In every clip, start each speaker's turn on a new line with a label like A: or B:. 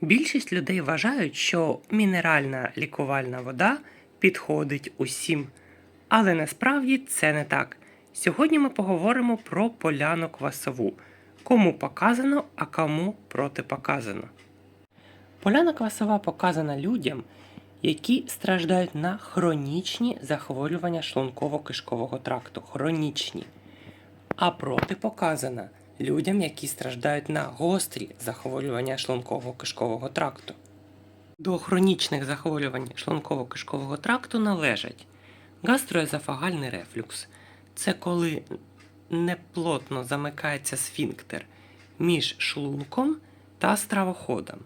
A: Більшість людей вважають, що мінеральна лікувальна вода підходить усім. Але насправді це не так. Сьогодні ми поговоримо про поляну квасову. Кому показано, а кому протипоказано. Поляна квасова показана людям, які страждають на хронічні захворювання шлунково-кишкового тракту. Хронічні. А протипоказана людям, які страждають на гострі захворювання шлунково-кишкового тракту. До хронічних захворювань шлунково-кишкового тракту належать гастроезофагальний рефлюкс. Це коли неплотно замикається сфінктер між шлунком та стравоходом.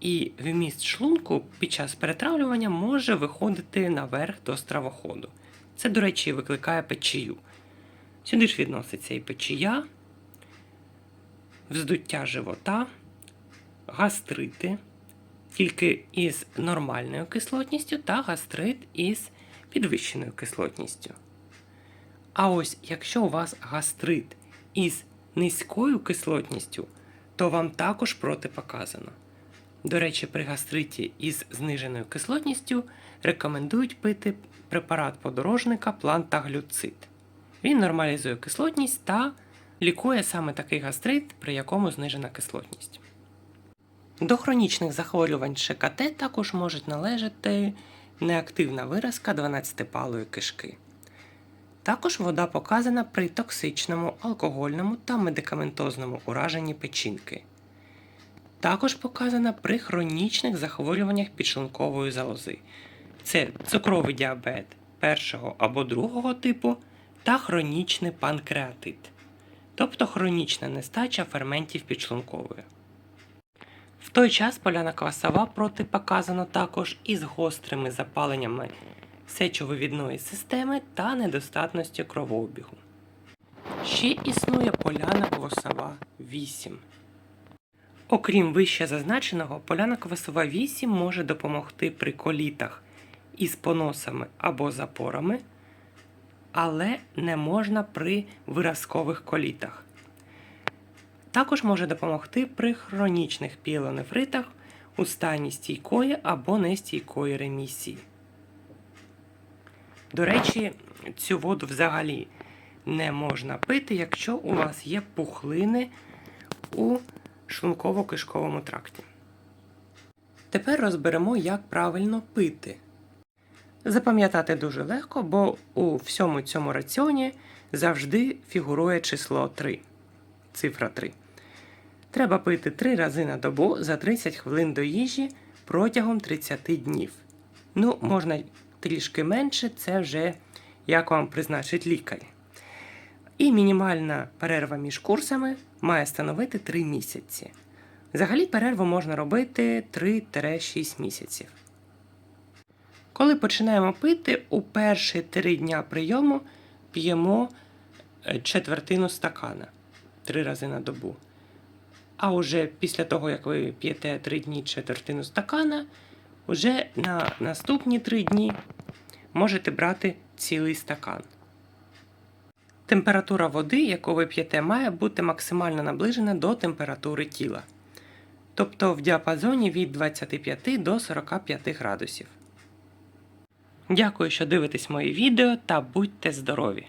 A: І вміст шлунку під час перетравлювання може виходити наверх до стравоходу. Це, до речі, викликає печію. Сюди ж відноситься і печія, вздуття живота, гастрити, тільки із нормальною кислотністю та гастрит із підвищеною кислотністю. А ось якщо у вас гастрит із низькою кислотністю, то вам також протипоказано. До речі, при гастриті із зниженою кислотністю рекомендують пити препарат подорожника плантаглюцид. Він нормалізує кислотність та лікує саме такий гастрит, при якому знижена кислотність. До хронічних захворювань ШКТ також можуть належати неактивна виразка 12-палої кишки. Також вода показана при токсичному, алкогольному та медикаментозному ураженні печінки. Також показана при хронічних захворюваннях підшлункової залози. Це цукровий діабет першого або другого типу та хронічний панкреатит, тобто хронічна нестача ферментів підшлункової. В той час поляна квасова протипоказано також із гострими запаленнями сечовивідної системи та недостатністю кровообігу. Ще існує поляна квасова 8. Окрім вище зазначеного, поляна квасова 8 може допомогти при колітах із поносами або запорами, але не можна при виразкових колітах. Також може допомогти при хронічних піелонефритах у стані стійкої або нестійкої ремісії. До речі, цю воду взагалі не можна пити, якщо у вас є пухлини у шлунково-кишковому тракті. Тепер розберемо, як правильно пити. Запам'ятати дуже легко, бо у всьому цьому раціоні завжди фігурує число 3. Цифра 3. Треба пити 3 рази на добу за 30 хвилин до їжі протягом 30 днів. Ну, можна трішки менше, це вже як вам призначить лікар. І мінімальна перерва між курсами має становити 3 місяці. Взагалі перерву можна робити 3-6 місяців. Коли починаємо пити, у перші 3 дня прийому п'ємо е, четвертину стакана 3 рази на добу. А уже після того, як ви п'єте 3 дні четвертину стакана, уже на наступні 3 дні можете брати цілий стакан. Температура води, яку ви п'єте, має бути максимально наближена до температури тіла, тобто в діапазоні від 25 до 45 градусів. Дякую, що дивитесь мої відео та будьте здорові!